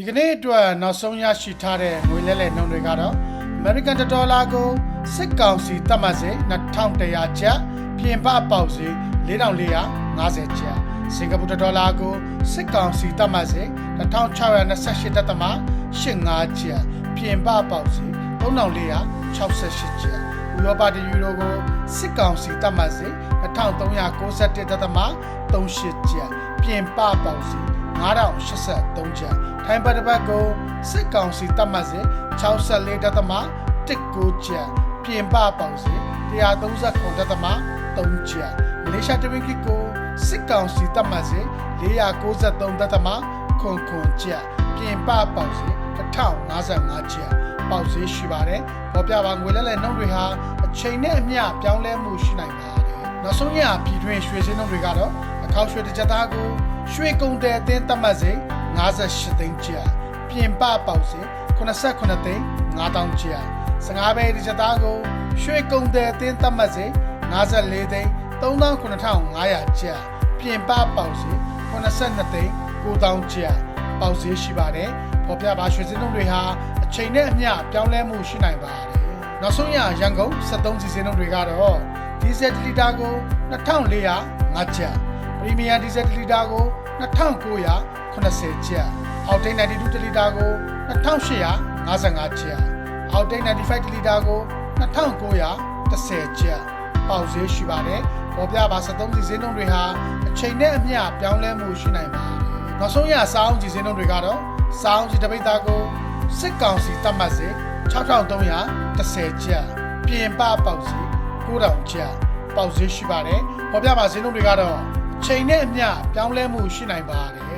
ဒီကနေ့အတွက်နောက်ဆုံးရရှိထားတဲ့ငွေလဲလှယ်နှုန်းတွေကတော့ American ဒေါ်လာကိုစစ်ကောင်စီတတ်မှတ်စေ2100ကျပ်ပြင်ပပေါက်စေ4450ကျပ်စင်ကာပူဒေါ်လာကိုစစ်ကောင်စီတတ်မှတ်စေ1628တက်သမ85ကျပ်ပြင်ပပေါက်စေ3468ကျပ်ဥရောပတယူရိုကိုစစ်ကောင်စီတတ်မှတ်စေ1391တက်သမ38ကျပ်ပြင်ပပေါက်စေ 9083ကျပ်ထိုင်းဘတ်တစ်ပတ်ကိုစစ်ကောင်စီတတ်မှတ်စေ64တက်သမ19ကျပ်ပြင်ပပေါက်စေ139တက်သမ3ကျပ်မလေးရှားတဝင်းကီကိုစစ်ကောင်စီတတ်မှတ်စေ493တက်သမခွန်ခွန်ကျပ်ပြင်ပပေါက်စေ1055ကျပ်ပေါက်ဈေးရှိပါတယ်။ပေါ်ပြပါငွေလဲလဲနှုန်းတွေဟာအချိန်နဲ့အမျှပြောင်းလဲမှုရှိနိုင်ပါတယ်။နောက်ဆုံးရပြည်တွင်းရွှေစင်းနှုန်းတွေကတော့အခောက်ရွှေတစ်ကြက်သားကို ရွှေကုန်တဲ့အသင်းသတ်မှတ်စေ58သိန်းကျပ်ပြင်ပပေါက်စေ89သိန်း9000ကျပ်15ပဲတစ်ကြက်သားကိုရွှေကုန်တဲ့အသင်းသတ်မှတ်စေ54သိန်း39,500ကျပ်ပြင်ပပေါက်စေ82သိန်း9000ကျပ်ပေါက်ဈေးရှိပါတယ်။ပေါ်ပြပါရွှေစင်းနှုန်းတွေဟာအချိန်နဲ့အမျှပြောင်းလဲမှုရှိနိုင်ပါတယ်။နောက်ဆုံးရရန်ကုန်73စီစင်းနှုန်းတွေကတော့ဒီဇယ်တစ်လီတာကို2405ကျပ် ပရီမီယာဒီဇယ်တစ်လီတာကို2980ကျပ်အောက်တိန်92တစ်လီတာကို2855ကျပ်အောက်တိန်95တစ်လီတာကို2910ကျပ်ပေါက်ဈေးရှိပါတယ်။ပေါ်ပြပါ73စီစင်းနှုန်းတွေဟာအချိန်နဲ့အမျှပြောင်းလဲမှုရှိနိုင်ပါတယ်။နောက်ဆုံးရစောင်းကြီးစင်းနှုန်းတွေကတော့စောင်းကြီးတစ်ပိတ်သားကိုစစ်ကောင်စီတတ်မှတ်စေ6310ကျပ်ပြင်ပပေါက်စီ9000ကျပ်ပေါက်ဈေးရှိပါတယ်။ပေါ်ပြပါစင်းနှုန်းတွေကတော့ ချိန်နဲ့အမျှပြောင်းလဲမှုရှိနိုင်ပါတယ်